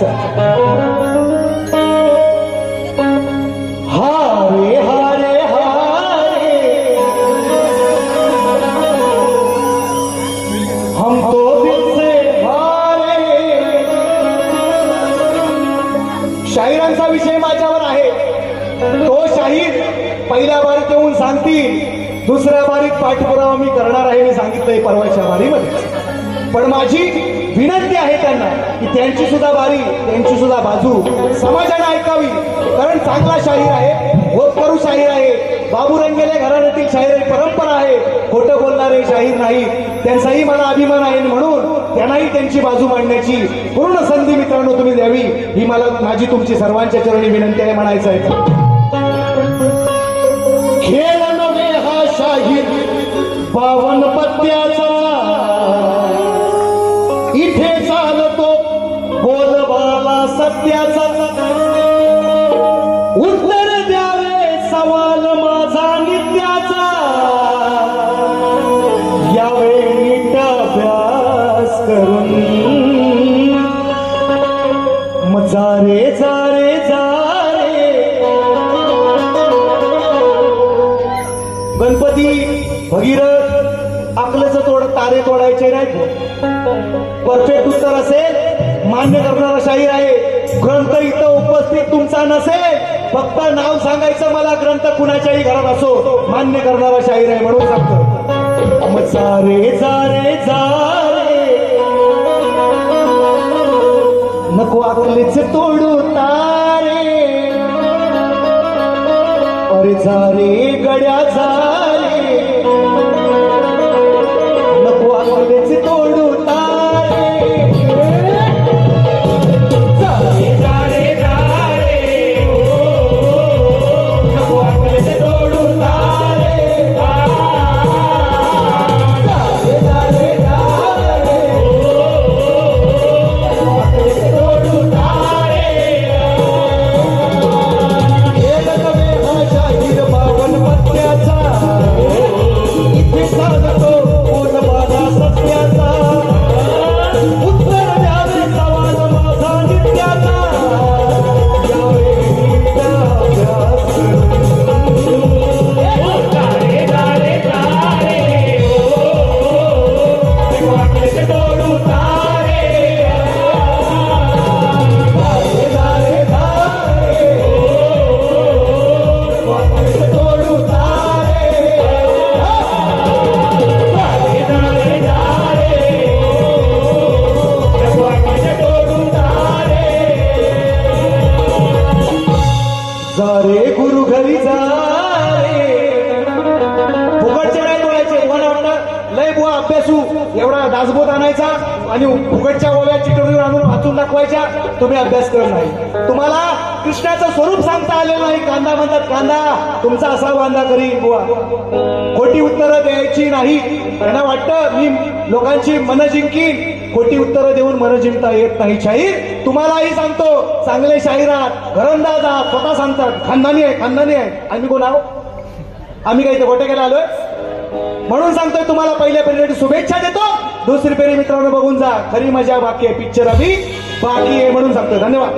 हारे हारे हारे। हम तो दिल से हारे। शाहिरांचा विषय माझ्यावर आहे. तो शाहीर पहिल्या बारीत येऊन सांगतील दुसऱ्या बारीत पाठपुरावा मी करणार आहे मी सांगितलंय परवाच्या बारीमध्ये पण माझी विनंती आहे त्यांना की त्यांची सुद्धा बारी त्यांची सुद्धा बाजू समाजाने ऐकावी. कारण चांगला शाहीर आहे होतकरू शाहीर आहे. बाबू रंगेले घराण्यातील शाहीर परंपरा आहे. खोटं बोलणारे शाहीर नाही. त्यांचाही मला अभिमान आहे म्हणून त्यांनाही त्यांची बाजू मांडण्याची पूर्ण संधी मित्रांनो तुम्ही द्यावी. ही मला माझी तुमची सर्वांच्या चरणी विनंती आहे म्हणायचं आहे. खेळ नव्हे हा शाहीर. बावन पत्त्याचा गणपती भगीरथ आपल्याच तोड तारे तोडायचे नाही परफेक्ट उत्तर असेल मान्य करणारा शाहीर आहे. ग्रंथ इथं उपस्थित तुमचा नसेल. फक्त नाव सांगायचं मला ग्रंथ कुणाच्याही घरात असो. मान्य करणारा शाहीर आहे म्हणून सांगतो. मग सारे रे जा. अरे रे गड्या जा रे नको आलेच तो. लय बुवा अभ्यासू एवढा दासबोध आणायचा आणि फुकटच्या ओव्या चिटवणीवर आणून वाचून दाखवायच्या. तुम्ही अभ्यास करत नाही. तुम्हाला कृष्णाचं स्वरूप सांगता आलेलं नाही कांदा म्हणतात कांदा तुमचा असा वांदा करी बुवा. खोटी उत्तरं द्यायची नाही. त्यांना वाटतं मी लोकांची मन जिंकीन. खोटी उत्तरं देऊन मन जिंकता येत नाही. शाहीर तुम्हालाही सांगतो चांगले शाहीर आहात घरंदाज आहात स्वतः सांगतात खानदानी आहे खानदानी आहे. आम्ही कोण आहोत आम्ही काही गोट्याकडे आलोय? म्हणून सांगतोय तुम्हाला पहिल्या पेरीसाठी शुभेच्छा देतो. दुसरी पेरी मित्रांनो बघून जा. खरी मजा बाकी आहे पिक्चर अभि. बाकी आहे म्हणून सांगतोय. धन्यवाद.